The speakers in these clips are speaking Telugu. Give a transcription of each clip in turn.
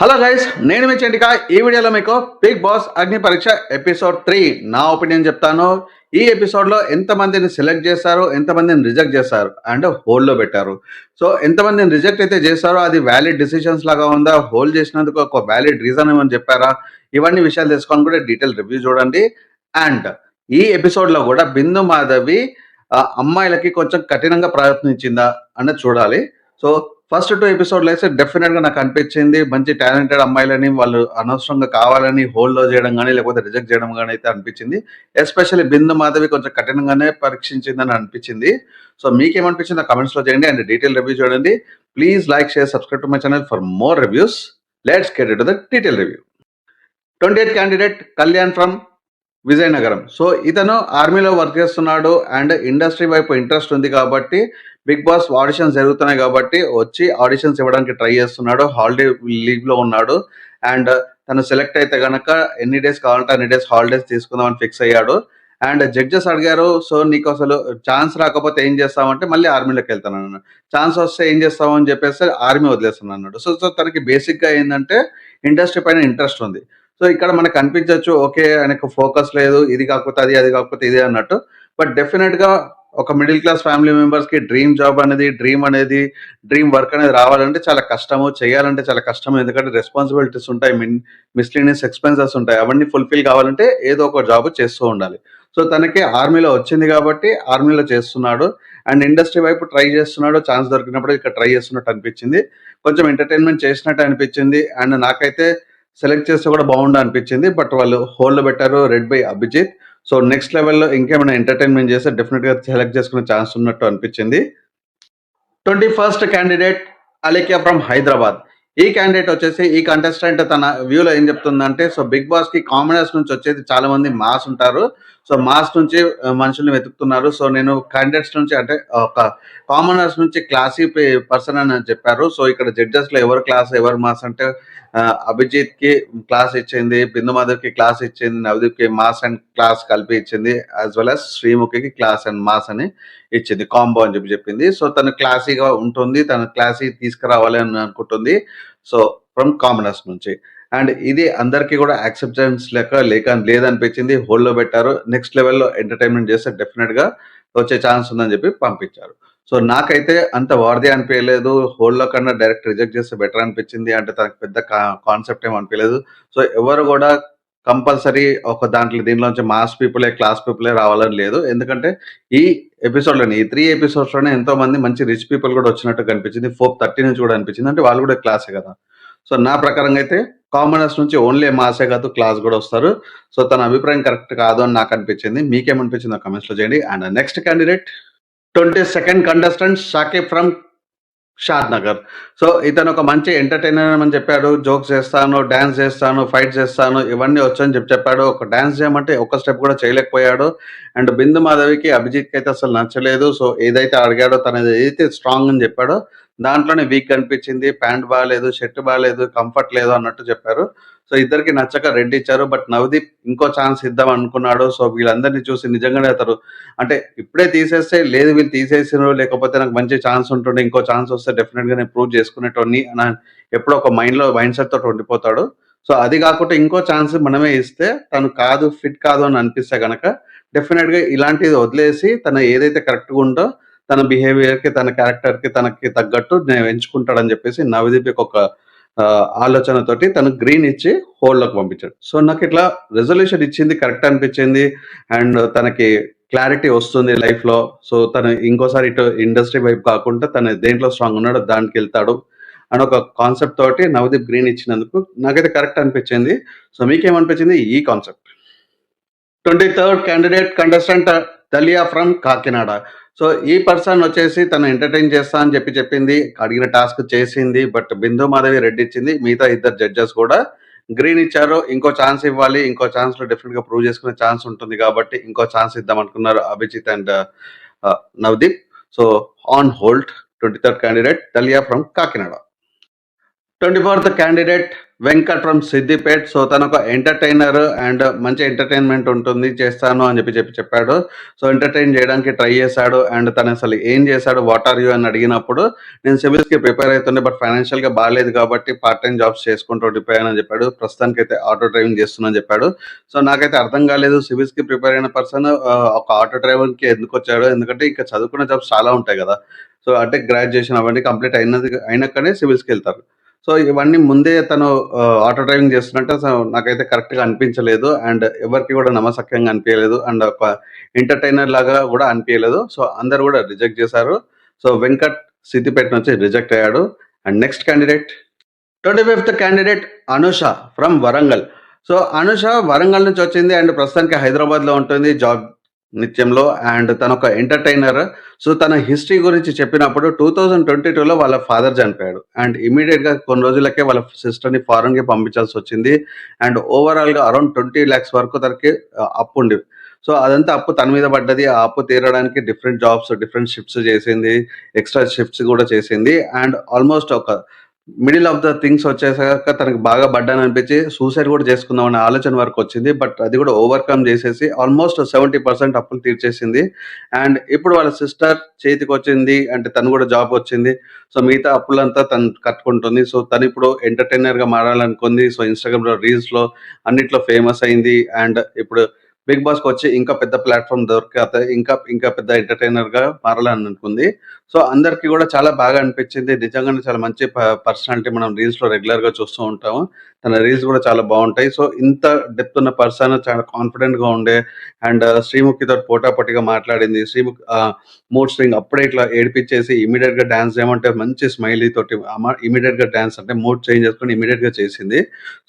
హలో గైస్ నేను మీ చెంటిక. ఈ వీడియోలో మీకు బిగ్ బాస్ అగ్ని పరీక్ష ఎపిసోడ్ త్రీ నా ఒపీనియన్ చెప్తాను. ఈ ఎపిసోడ్లో ఎంతమందిని సెలెక్ట్ చేశారు ఎంతమందిని రిజెక్ట్ చేశారు అండ్ హోల్డ్లో పెట్టారు. సో ఎంతమందిని రిజెక్ట్ అయితే చేశారో అది వ్యాలిడ్ డిసిషన్స్ లాగా ఉందా హోల్డ్ చేసినందుకు ఒక వ్యాలిడ్ రీజన్ ఏమని చెప్పారా ఇవన్నీ విషయాలు తెలుసుకొని కూడా డీటెయిల్ రివ్యూ చూడండి. అండ్ ఈ ఎపిసోడ్లో కూడా బిందు మాధవి అమ్మాయిలకి కొంచెం కఠినంగా ప్రయత్నించిందా అన్నది చూడాలి. సో ఫస్ట్ టూ ఎపిసోడ్లు అయితే డెఫినెట్గా నాకు అనిపించింది. మంచి టాలెంటెడ్ అమ్మాయిలని వాళ్ళు అనవసరంగా కావాలని హోల్డ్లో చేయడం కానీ లేకపోతే రిజెక్ట్ చేయడం కానీ అయితే అనిపించింది. ఎస్పెషల్లీ బిందు మాధవి కొంచెం కఠినంగానే పరీక్షించిందని అనిపించింది. సో మీకేమనిపించింది కమెంట్స్లో చేయండి అండ్ డీటెయిల్ రివ్యూ చూడండి. Please like share subscribe to my channel for more reviews let's get to the detail review twenty eighth candidate Kalyan from Vizianagaram. So ఇతను ఆర్మీలో వర్క్ చేస్తున్నాడు అండ్ ఇండస్ట్రీ వైపు ఇంట్రెస్ట్ ఉంది కాబట్టి బిగ్ బాస్ ఆడిషన్స్ జరుగుతున్నాయి కాబట్టి వచ్చి ఆడిషన్స్ ఇవ్వడానికి ట్రై చేస్తున్నాడు. హాలిడే లీవ్లో ఉన్నాడు అండ్ తను సెలెక్ట్ అయితే గనక ఎన్ని డేస్ కావాలంటే అన్ని డేస్ హాలిడేస్ తీసుకుందామని ఫిక్స్ అయ్యాడు. అండ్ జడ్జెస్ అడిగారు సో నీకు అసలు ఛాన్స్ రాకపోతే ఏం చేస్తావంటే మళ్ళీ ఆర్మీలోకి వెళ్తాను అన్నాడు. ఛాన్స్ వస్తే ఏం చేస్తావు? అని చెప్పేసి ఆర్మీ వదిలేస్తాను అన్నాడు. సో సో తనకి బేసిక్గా ఏంటంటే ఇండస్ట్రీ పైన ఇంట్రెస్ట్ ఉంది. సో ఇక్కడ మనకు అనిపించవచ్చు ఓకే ఆయనకు ఫోకస్ లేదు ఇది కాకపోతే అది అది కాకపోతే ఇది అన్నట్టు. బట్ డెఫినెట్గా ఒక మిడిల్ క్లాస్ ఫ్యామిలీ మెంబర్స్కి డ్రీమ్ జాబ్ అనేది డ్రీమ్ అనేది డ్రీమ్ వర్క్ అనేది రావాలంటే చాలా కష్టము చేయాలంటే చాలా కష్టం ఎందుకంటే రెస్పాన్సిబిలిటీస్ ఉంటాయి మిన్ మిస్లీనియస్ ఎక్స్పెన్సెస్ ఉంటాయి. అవన్నీ ఫుల్ఫిల్ కావాలంటే ఏదో ఒక జాబ్ చేస్తూ ఉండాలి. సో తనకి ఆర్మీలో వచ్చింది కాబట్టి ఆర్మీలో చేస్తున్నాడు. అండ్ ఇండస్ట్రీ వైపు ట్రై చేస్తున్నాడు ఛాన్స్ దొరికినప్పుడు ఇక్కడ ట్రై చేస్తున్నట్టు అనిపించింది. కొంచెం ఎంటర్టైన్మెంట్ చేసినట్టు అనిపించింది. అండ్ నాకైతే సెలెక్ట్ చేస్తే కూడా బాగుండు అనిపించింది బట్ వాళ్ళు హోల్డ్ పెట్టారు red by Abhijit so next లెవెల్లో ఇంకేమైనా ఎంటర్టైన్మెంట్ చేస్తే డెఫినెట్గా సెలెక్ట్ చేసుకునే ఛాన్స్ ఉన్నట్టు అనిపించింది. Twenty first candidate Alekhya from Hyderabad ఈ క్యాండిడేట్ వచ్చేసి ఈ కంటెస్టెంట్ తన వ్యూలో ఏం చెప్తుందంటే సో బిగ్ బాస్కి కామనర్స్ నుంచి వచ్చేది చాలా మంది మాస్ ఉంటారు. సో మాస్ నుంచి మనుషుల్ని వెతుకుతున్నారు. సో నేను క్యాండిడేట్స్ నుంచి అంటే ఒక కామనర్స్ నుంచి క్లాసీ పర్సన్ అని చెప్పారు. సో ఇక్కడ జడ్జెస్లో ఎవరు క్లాస్ ఎవరు మాస్ అంటే అభిజిత్కి అభిజిత్కి క్లాస్ ఇచ్చింది బిందు మాధవ్కి క్లాస్ ఇచ్చింది నవదీప్కి మాస్ అండ్ క్లాస్ కలిపి ఇచ్చింది యాజ్ వెల్ అస్ శ్రీముఖికి క్లాస్ అండ్ మాస్ అని ఇచ్చింది కాంబో అని చెప్పి చెప్పింది. సో తను క్లాసీగా ఉంటుంది తను క్లాసీ తీసుకురావాలి అని అనుకుంటుంది. సో ఫ్రమ్ కామనర్స్ నుంచి. అండ్ ఇది అందరికీ కూడా యాక్సెప్టెన్స్ లెక్క లేక లేదనిపించింది. హోల్డ్లో పెట్టారు. నెక్స్ట్ లెవెల్లో ఎంటర్టైన్మెంట్ చేస్తే డెఫినెట్గా వచ్చే ఛాన్స్ ఉందని చెప్పి పంపించారు. సో నాకైతే అంత వారధి అనిపించలేదు. హోల్డ్లో కన్నా డైరెక్ట్ రిజెక్ట్ చేస్తే బెటర్ అనిపించింది అంటే తనకు పెద్ద కాన్సెప్ట్ ఏం అనిపించలేదు. సో ఎవరు కూడా కంపల్సరీ ఒక దాంట్లో దీనిలోంచి మాస్ పీపులే క్లాస్ పీపులే రావాలని లేదు. ఎందుకంటే ఈ ఎపిసోడ్లోనే ఈ త్రీ ఎపిసోడ్స్లోనే ఎంతోమంది ఎంతో మంది మంచి రిచ్ పీపుల్ కూడా వచ్చినట్టు కనిపించింది. ఫోర్ థర్టీ నుంచి కూడా అనిపించింది. అంటే వాళ్ళు కూడా క్లాసే కదా. సో నా ప్రకారంగా అయితే కామనర్స్ నుంచి ఓన్లీ మాసే కాదు క్లాస్ కూడా వస్తారు. సో తన అభిప్రాయం కరెక్ట్ కాదు అని నాకు అనిపించింది. మీకేమనిపించిందో కమెంట్స్లో చేయండి. And next candidate twenty second contestant Shakib from Shad Nagar so ఇతను ఒక మంచి ఎంటర్టైనర్ అని చెప్పాడు. జోక్స్ చేస్తాను డ్యాన్స్ చేస్తాను ఫైట్ చేస్తాను ఇవన్నీ వచ్చని చెప్పి చెప్పాడు. ఒక డ్యాన్స్ చేయమంటే ఒక స్టెప్ కూడా చేయలేకపోయాడు. అండ్ బిందు మాధవికి అభిజిత్కి అయితే అసలు నచ్చలేదు. సో ఏదైతే అడిగాడో తన ఏదైతే స్ట్రాంగ్ అని చెప్పాడో దాంట్లోనే వీక్ అనిపించింది ప్యాంట్ బాగాలేదు షర్ట్ బాగాలేదు కంఫర్ట్ లేదు అన్నట్టు చెప్పారు. సో ఇద్దరికి నచ్చక రెడ్ ఇచ్చారు బట్ నవదీప్ ఇంకో ఛాన్స్ ఇద్దాం అనుకున్నాడు. సో వీళ్ళందరినీ చూసి నిజంగానే అతను అంటే ఇప్పుడే తీసేస్తే లేదు వీళ్ళు తీసేసినారు లేకపోతే నాకు మంచి ఛాన్స్ ఉంటుండే ఇంకో ఛాన్స్ వస్తే డెఫినెట్గా నేను ప్రూవ్ చేసుకునేటోని అని ఎప్పుడో ఒక మైండ్లో మైండ్ సెట్ తోటి ఉండిపోతాడు. సో అది కాకుండా ఇంకో ఛాన్స్ మనమే ఇస్తే తను కాదు ఫిట్ కాదు అని అనిపిస్తే గనక డెఫినెట్గా ఇలాంటిది వదిలేసి తన ఏదైతే కరెక్ట్గా ఉందో తన బిహేవియర్కి తన క్యారెక్టర్కి తనకి తగ్గట్టు నేను ఎంచుకుంటాడని చెప్పేసి నవదీప్కి ఒక ఆలోచనతోటి తను గ్రీన్ ఇచ్చి హోల్డ్లోకి పంపించాడు. సో నాకు ఇట్లా రెజల్యూషన్ ఇచ్చింది కరెక్ట్ అనిపించింది అండ్ తనకి క్లారిటీ వస్తుంది లైఫ్లో సో తను ఇంకోసారి ఇటు ఇండస్ట్రీ వైపు కాకుండా తను దేంట్లో స్ట్రాంగ్ ఉన్నాడో దానికి వెళ్తాడు అని ఒక కాన్సెప్ట్ తోటి నవదీప్ గ్రీన్ ఇచ్చినందుకు నాకైతే కరెక్ట్ అనిపించింది. సో మీకేమనిపించింది ఈ concept twenty third candidate contestant Dalia from Kakinada so ఈ పర్సన్ వచ్చేసి తను ఎంటర్టైన్ చేస్తా అని చెప్పి చెప్పింది. అడిగిన టాస్క్ చేసింది బట్ బిందు మాధవి రెడ్ ఇచ్చింది. మిగతా ఇద్దరు జడ్జెస్ కూడా గ్రీన్ ఇచ్చారు. ఇంకో ఛాన్స్ ఇవ్వాలి. ఇంకో ఛాన్స్లో డెఫినెట్గా ప్రూవ్ చేసుకునే ఛాన్స్ ఉంటుంది కాబట్టి ఇంకో ఛాన్స్ ఇద్దాం అనుకున్నారు Abhijit and Navdeep so on hold twenty third candidate Dalia from Kakinada twenty fourth candidate Venkat from Siddipet. So తను ఒక ఎంటర్టైనర్ అండ్ మంచి ఎంటర్టైన్మెంట్ ఉంటుంది చేస్తాను అని చెప్పి చెప్పి చెప్పాడు. సో ఎంటర్టైన్ చేయడానికి ట్రై చేశాడు అండ్ తను అసలు ఏం చేశాడు వాట్ ఆర్ యూ అని అడిగినప్పుడు నేను సివిల్స్కి ప్రిపేర్ అవుతుండే బట్ ఫైనాన్షియల్గా బాగాలేదు కాబట్టి పార్ట్ టైం జాబ్స్ చేసుకుంటూ ఉండిపోయాను అని చెప్పాడు. ప్రస్తుతానికి అయితే ఆటో డ్రైవింగ్ చేస్తున్నాను చెప్పాడు. సో నాకైతే అర్థం కాలేదు సివిల్స్కి ప్రిపేర్ అయిన పర్సన్ ఒక ఆటో డ్రైవర్కి ఎందుకు వచ్చాడు? ఎందుకంటే ఇంకా చదువుకున్న జాబ్స్ చాలా ఉంటాయి కదా. సో అంటే గ్రాడ్యుయేషన్ అవన్నీ కంప్లీట్ అయినది అయినాకనే సివిల్స్కి వెళ్తారు. సో ఇవన్నీ ముందే తను ఆటో డ్రైవింగ్ చేస్తున్నట్టు సో నాకైతే కరెక్ట్గా అనిపించలేదు. అండ్ ఎవరికి కూడా నమ్మసక్యంగా అనిపించలేదు. అండ్ ఒక ఎంటర్టైనర్ లాగా కూడా అనిపించలేదు. సో అందరు కూడా రిజెక్ట్ చేశారు. సో వెంకట్ సిద్దిపేట నుంచి రిజెక్ట్ అయ్యాడు. And next candidate twenty fifth candidate Anusha from Warangal. So Anusha Warangal నుంచి వచ్చింది. అండ్ ప్రస్తుతానికి హైదరాబాద్లో ఉంటుంది. జాబ్ నిత్యంలో అండ్ తన ఒక ఎంటర్టైనర్. సో తన హిస్టరీ గురించి చెప్పినప్పుడు టూ థౌజండ్ ట్వంటీ టూలో వాళ్ళ ఫాదర్ చనిపోయాడు. అండ్ ఇమీడియట్గా కొన్ని రోజులకే వాళ్ళ సిస్టర్ని ఫారెన్కి పంపించాల్సి వచ్చింది. అండ్ ఓవరాల్గా అరౌండ్ ట్వంటీ ల్యాక్స్ వరకు తనకి అప్పు ఉండి సో అదంతా అప్పు తన మీద పడ్డది. ఆ అప్పు తీరడానికి డిఫరెంట్ జాబ్స్ డిఫరెంట్ షిఫ్ట్స్ చేసింది. ఎక్స్ట్రా షిఫ్ట్స్ కూడా చేసింది. అండ్ ఆల్మోస్ట్ ఒక మిడిల్ ఆఫ్ ద థింగ్స్ వచ్చేసాక తనకి బాగా బడ్డాని అనిపించి సూసైడ్ కూడా చేసుకుందాం అనే ఆలోచన వరకు వచ్చింది. బట్ అది కూడా ఓవర్కమ్ చేసేసి ఆల్మోస్ట్ సెవెంటీ పర్సెంట్ అప్పులు తీర్చేసింది. అండ్ ఇప్పుడు వాళ్ళ సిస్టర్ చేతికి వచ్చింది అంటే తను కూడా జాబ్ వచ్చింది. సో మిగతా అప్పులంతా తను కట్టుకుంటుంది. సో తను ఇప్పుడు ఎంటర్టైనర్గా మారాలనుకుంది. సో ఇన్స్టాగ్రామ్లో రీల్స్లో అన్నిట్లో ఫేమస్ అయింది. అండ్ ఇప్పుడు బిగ్ బాస్కి వచ్చి ఇంకా పెద్ద ప్లాట్ఫామ్ దొరికితే ఇంకా ఇంకా పెద్ద ఎంటర్టైనర్గా మారాలని అనుకుంది సో అందరికి కూడా చాలా బాగా అనిపించింది. నిజంగానే చాలా మంచి పర్సనాలిటీ మనం రీల్స్లో రెగ్యులర్గా చూస్తూ ఉంటాము. తన రీల్స్ కూడా చాలా బాగుంటాయి. సో ఇంత డెప్త్ ఉన్న పర్సన్ చాలా కాన్ఫిడెంట్గా ఉండే అండ్ శ్రీముఖితో పోటాపోటీగా మాట్లాడింది. శ్రీముఖి మూడ్ స్ట్రింగ్ అప్పుడే ఇట్లా ఏడిపించేసి ఇమీడియట్గా డాన్స్ చేయమంటే మంచి స్మైలీ తోటి ఇమీడియట్గా డాన్స్ అంటే మూడ్ చేంజ్ చేసుకొని ఇమీడియట్గా చేసింది.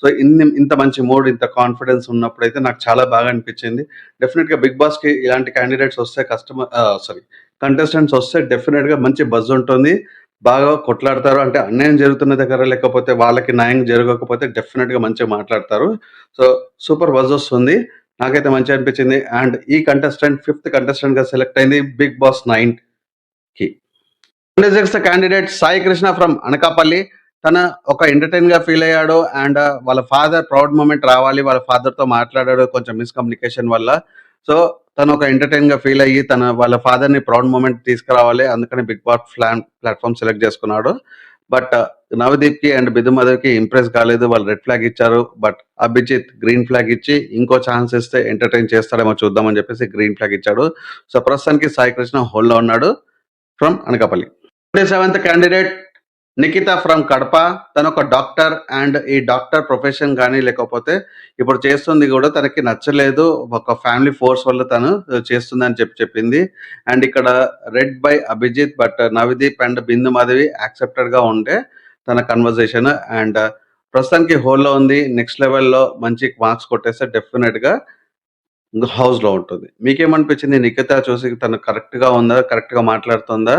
సో ఇన్ని ఇంత మంచి మూడ్ ఇంత కాన్ఫిడెన్స్ ఉన్నప్పుడైతే నాకు చాలా బాగా అనిపించింది. డెఫినెట్గా బిగ్ బాస్కి ఇలాంటి క్యాండిడేట్స్ వస్తే కస్టమర్ సారీ కంటెస్టెంట్స్ వస్తే డెఫినెట్గా మంచి బజ్ ఉంటుంది. బాగా కొట్లాడతారు. అంటే అన్యాయం జరుగుతున్న దగ్గర లేకపోతే వాళ్ళకి న్యాయం జరగకపోతే డెఫినెట్గా మంచిగా మాట్లాడతారు. సో సూపర్ బజ్ వస్తుంది. నాకైతే మంచిగా అనిపించింది. అండ్ ఈ కంటెస్టెంట్ ఫిఫ్త్ కంటెస్టెంట్గా సెలెక్ట్ అయింది బిగ్ బాస్ నైన్కి. Sixth candidate Sai Krishna from Anakapalli. తన ఒక ఎంటర్టైన్గా ఫీల్ అయ్యాడు. అండ్ వాళ్ళ ఫాదర్ ప్రౌడ్ మూమెంట్ రావాలి. వాళ్ళ ఫాదర్తో మాట్లాడాడు. కొంచెం మిస్కమ్యూనికేషన్ వల్ల. సో తను ఒక ఎంటర్టైన్గా ఫీల్ అయ్యి తన వాళ్ళ ఫాదర్ని ప్రౌడ్ మూమెంట్ తీసుకురావాలి. అందుకని big boss plan platform select చేసుకున్నాడు. బట్ నవదీప్కి అండ్ బిదు మధవ్కి ఇంప్రెస్ కాలేదు. వాళ్ళు రెడ్ ఫ్లాగ్ ఇచ్చారు. బట్ అభిజిత్ గ్రీన్ ఫ్లాగ్ ఇచ్చి ఇంకో ఛాన్స్ ఇస్తే ఎంటర్టైన్ చేస్తాడేమో చూద్దామని చెప్పేసి గ్రీన్ ఫ్లాగ్ ఇచ్చాడు. సో ప్రస్తుతానికి సాయి కృష్ణ హోల్లో ఉన్నాడు. From Anakapalli. Seventh candidate Nikhita from Kadapa. తను ఒక డాక్టర్ అండ్ ఈ డాక్టర్ ప్రొఫెషన్ కానీ లేకపోతే ఇప్పుడు చేస్తుంది కూడా తనకి నచ్చలేదు. ఒక ఫ్యామిలీ ఫోర్స్ వల్ల తను చేస్తుంది అని చెప్పి చెప్పింది. అండ్ ఇక్కడ red by Abhijit but Navdeep and Bindu Madhavi యాక్సెప్టెడ్గా ఉండే తన కన్వర్జేషన్ అండ్ ప్రస్తుతానికి హోల్లో ఉంది. నెక్స్ట్ లెవెల్లో మంచి మార్క్స్ కొట్టేస్తే డెఫినెట్గా హౌస్లో ఉంటుంది. మీకేమనిపించింది? నిఖిత చూసి తను కరెక్ట్గా ఉందా? కరెక్ట్గా మాట్లాడుతుందా?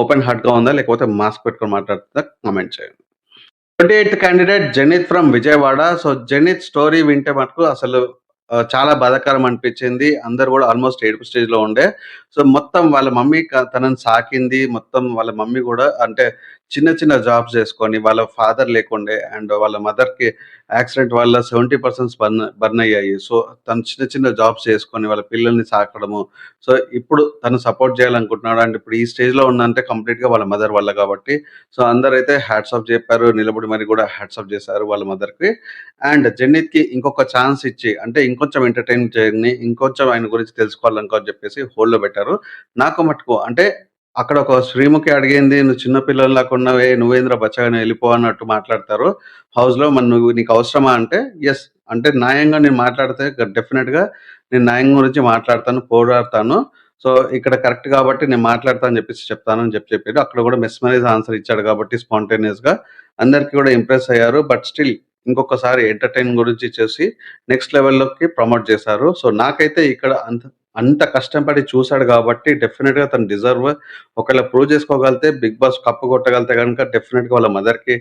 ఓపెన్ హార్ట్గా ఉందా? లేకపోతే మాస్క్ పెట్టుకొని మాట్లాడుతుందా? కామెంట్ చేయండి. Twenty eighth candidate Janith from Vijayawada. So Janith story వింటే మటుకు అసలు చాలా బాధాకరం అనిపించింది. అందరు కూడా ఆల్మోస్ట్ ఏడుపు స్టేజ్లో ఉండే. సో మొత్తం వాళ్ళ మమ్మీ తనని సాకింది. మొత్తం వాళ్ళ మమ్మీ కూడా అంటే చిన్న చిన్న జాబ్స్ చేసుకొని వాళ్ళ ఫాదర్ లేకుండే అండ్ వాళ్ళ మదర్కి యాక్సిడెంట్ వల్ల సెవెంటీ పర్సెంట్ బర్న్ బర్న్ అయ్యాయి. సో తను చిన్న చిన్న జాబ్స్ చేసుకొని వాళ్ళ పిల్లల్ని సాకడము. సో ఇప్పుడు తను సపోర్ట్ చేయాలనుకుంటున్నాడు అండ్ ఇప్పుడు ఈ స్టేజ్లో ఉన్నంటే ఉందంటే వాళ్ళ మదర్ వల్ల కాబట్టి. సో అందరైతే హ్యాట్స్ ఆఫ్ చెప్పారు నిలబడి మరి కూడా హ్యాట్స్ ఆఫ్ చేశారు వాళ్ళ మదర్కి. అండ్ జెన్నిత్కి ఇంకొక ఛాన్స్ ఇచ్చి అంటే ఇంకొంచెం ఎంటర్టైన్ చేయని ఇంకొంచెం ఆయన గురించి తెలుసుకోవాలనుకో అని చెప్పేసి హోల్డ్లో పెట్టారు. నాకు మటుకు అంటే అక్కడ ఒక శ్రీముఖి అడిగింది నువ్వు చిన్న పిల్లల్లాగా ఉన్నవే నువ్వేంద్ర బచ్చగా వెళ్ళిపో అన్నట్టు మాట్లాడతారు. హౌస్లో నువ్వు నీకు అవసరమా అంటే ఎస్ అంటే న్యాయంగా నేను మాట్లాడితే డెఫినెట్గా నేను న్యాయం గురించి మాట్లాడతాను పోరాడతాను. సో ఇక్కడ కరెక్ట్ కాబట్టి నేను మాట్లాడతాను చెప్పేసి చెప్తాను అని చెప్పి చెప్పారు అక్కడ కూడా మెస్మరైజ్ ఆన్సర్ ఇచ్చాడు కాబట్టి స్పాంటేనియస్గా. గా అందరికి కూడా ఇంప్రెస్ అయ్యారు. బట్ స్టిల్ ఇంకొకసారి ఎంటర్టైన్ గురించి చేసి నెక్స్ట్ లెవెల్లోకి ప్రమోట్ చేశారు. సో నాకైతే ఇక్కడ అంత అంత కష్టపడి చూశాడు కాబట్టి డెఫినెట్గా తను డిజర్వ్ ఒకవేళ ప్రూవ్ చేసుకోగలితే బిగ్ బాస్ కప్పు కొట్టగలితే కనుక డెఫినెట్గా వాళ్ళ మదర్కి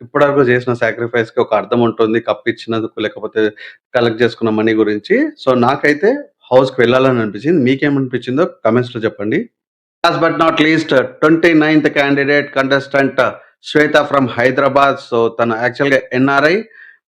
ఇప్పటివరకు చేసిన సాక్రిఫైస్కి ఒక అర్థం ఉంటుంది కప్ ఇచ్చినందుకు లేకపోతే కలెక్ట్ చేసుకున్న మనీ గురించి సో నాకైతే హౌస్కి వెళ్ళాలని అనిపించింది మీకేమనిపించిందో కమెంట్స్లో చెప్పండి last but not least twenty ninth candidate contestant Shweta from Hyderabad. So, తను యాక్చువల్‌గా ఎన్ఆర్ఐ.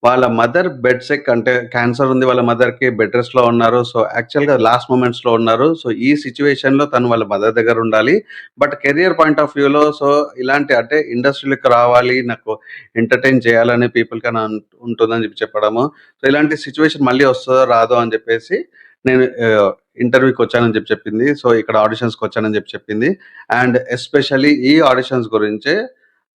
వాళ్ళ మదర్ బెడ్ సెక్ అంటే క్యాన్సర్ ఉంది వాళ్ళ మదర్‌కి. బెడ్ రెస్ట్‌లో ఉన్నారు. సో, యాక్చువల్‌గా లాస్ట్ మూమెంట్స్లో ఉన్నారు. సో, ఈ సిచ్యువేషన్లో తను వాళ్ళ మదర్ దగ్గర ఉండాలి. బట్ కెరియర్ పాయింట్ ఆఫ్ వ్యూలో సో, ఇలాంటి అంటే ఇండస్ట్రీలకు రావాలి. నాకు ఎంటర్‌టైన్ చేయాలనే పీపుల్కి అని ఉంటుందని చెప్పి చెప్పడము. సో, ఇలాంటి సిచ్యువేషన్ మళ్ళీ వస్తుందో రాదో అని చెప్పేసి నేను ఇంటర్వ్యూకి వచ్చానని చెప్పి చెప్పింది. సో, ఇక్కడ ఆడిషన్స్‌కొచ్చానని చెప్పి చెప్పింది. అండ్ ఎస్పెషల్లీ ఈ ఆడిషన్స్ గురించే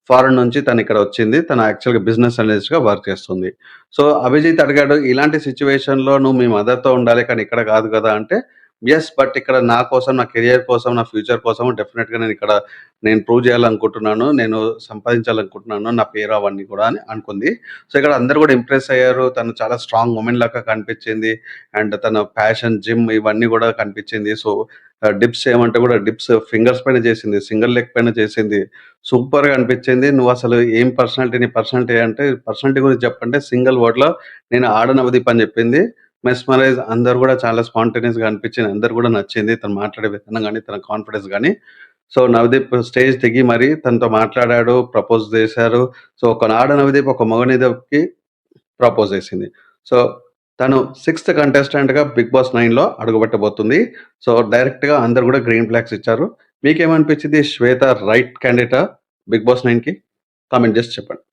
ఫారెన్ నుంచి తను ఇక్కడ వచ్చింది. తను యాక్చువల్‌గా బిజినెస్ అనలిస్ట్‌గా వర్క్ చేస్తుంది. సో, అభిజిత్ అడిగాడు, "ఇలాంటి సిచ్యువేషన్లో నువ్వు మీ మదర్‌తో ఉండాలి కానీ ఇక్కడ కాదు కదా!" అంటే ఎస్ బట్ ఇక్కడ నా కోసం, నా కెరియర్ కోసం, నా ఫ్యూచర్ కోసం డెఫినెట్గా నేను ఇక్కడ నేను ప్రూవ్ చేయాలనుకుంటున్నాను. నేను సంపాదించాలనుకుంటున్నాను. నా పేరు అవన్నీ కూడా అని అనుకుంది. సో, ఇక్కడ అందరు కూడా ఇంప్రెస్ అయ్యారు. తను చాలా స్ట్రాంగ్ ఉమెన్ లాగా కనిపించింది. అండ్ తన ప్యాషన్, జిమ్ ఇవన్నీ కూడా కనిపించింది. సో, డిప్స్ ఏమంటే కూడా డిప్స్ ఫింగర్స్ పైన చేసింది. సింగిల్ లెగ్ పైన చేసింది. సూపర్‌గా అనిపించింది. నువ్వు అసలు ఏం పర్సనాలిటీ నీ పర్సనాలిటీ" అంటే పర్సనాలిటీ గురించి చెప్పంటే సింగిల్ వర్డ్‌లో నేను ఆడనవదీప్ అని చెప్పింది. మెస్మరైజ్ అందరూ కూడా చాలా స్పాంటేనియస్‌గా అనిపించింది. అందరు కూడా నచ్చింది. తను మాట్లాడే విధానం కానీ తన కాన్ఫిడెన్స్ కానీ సో, నవదీప్ స్టేజ్ దిగి మరి తనతో మాట్లాడాడు. ప్రపోజ్ చేశారు. సో, ఒక ఆడ నవదీప్ ఒక మగ నవదీప్‌కి ప్రపోజ్ చేసింది. సో, తను సిక్స్త్ కంటెస్టెంట్‌గా 'బిగ్ బాస్ నైన్లో అడుగుపెట్టబోతుంది. సో, డైరెక్ట్‌గా అందరు కూడా గ్రీన్ ఫ్లాగ్స్ ఇచ్చారు. మీకేమనిపించింది? శ్వేత రైట్ క్యాండిడేటా 'బిగ్ బాస్ నైన్కి కామెంట్ చేసి చెప్పండి.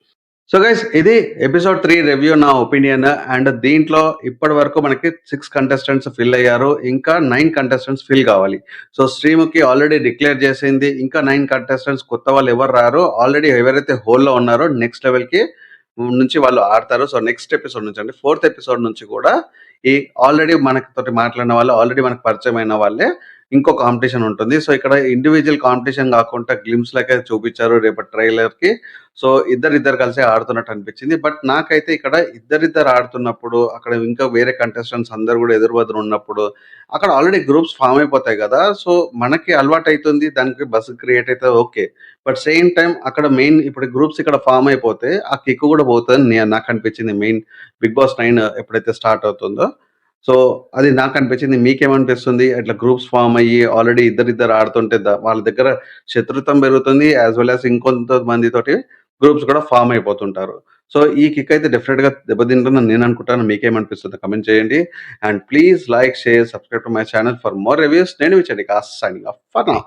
సో, గైస్ ఇది ఎపిసోడ్ త్రీ రివ్యూ నా ఒపీనియన్. అండ్ దీంట్లో ఇప్పటి వరకు మనకి సిక్స్ కంటెస్టెంట్స్ ఫిల్ అయ్యారు. ఇంకా నైన్ కంటెస్టెంట్స్ ఫిల్ కావాలి. సో, స్ట్రీమ్కి ఆల్రెడీ డిక్లేర్ చేసింది. ఇంకా నైన్ కంటెస్టెంట్స్ కొత్త వాళ్ళు ఎవరు రారు. ఆల్రెడీ ఎవరైతే హోల్‌లో ఉన్నారో నెక్స్ట్ లెవెల్‌కి నుంచి వాళ్ళు ఆడతారు. సో, నెక్స్ట్ ఎపిసోడ్ నుంచి అంటే ఫోర్త్ ఎపిసోడ్ నుంచి కూడా ఈ ఆల్రెడీ మనతోటి మాట్లాడిన వాళ్ళు, ఆల్రెడీ మనకు అయిన వాళ్ళే ఇంకో కాంపిటీషన్ ఉంటుంది. సో, ఇక్కడ ఇండివిజువల్ కాంపిటీషన్ కాకుండా గ్లిమ్స్ లెక్క చూపించారు రేపటి ట్రైలర్‌కి. సో, ఇద్దరిద్దరు కలిసి ఆడుతున్నట్టు అనిపించింది. బట్ నాకైతే ఇక్కడ ఇద్దరిద్దరు ఆడుతున్నప్పుడు అక్కడ ఇంకా వేరే కంటెస్టెంట్స్ అందరు కూడా ఎదురుబదరు ఉన్నప్పుడు అక్కడ ఆల్రెడీ గ్రూప్స్ ఫామ్ అయిపోతాయి కదా! సో, మనకి అలవాటు అవుతుంది దానికి బస్సు క్రియేట్ అయితే ఓకే. బట్ సేమ్ టైం అక్కడ మెయిన్ ఇప్పుడు గ్రూప్స్ ఇక్కడ ఫామ్ అయిపోతే ఆ కిక్ కూడా పోతుంది నాకు అనిపించింది మెయిన్ 'బిగ్ బాస్ నైన్ ఎప్పుడైతే స్టార్ట్ అవుతుందో. సో, అది నాకు అనిపించింది మీకేమనిపిస్తుంది? అట్లా గ్రూప్స్ ఫార్మ్ అయ్యి ఆల్రెడీ ఇద్దరిద్దరు ఆడుతుంటే వాళ్ళ దగ్గర శత్రుత్వం పెరుగుతుంది. యాజ్ వెల్ యాజ్ ఇంకొంత మందితోటి గ్రూప్స్ కూడా ఫార్మ్ అయిపోతుంటారు. సో, ఈ కిక్ అయితే డెఫినిట్‌గా దెబ్బతింటుందని నేను అనుకుంటాను. మీకేమనిపిస్తుంది కమెంట్ చేయండి. And please like, share, subscribe to my channel for more reviews. నేను మీ చండిక సైనింగ్ ఆఫ్ ఫర్ నా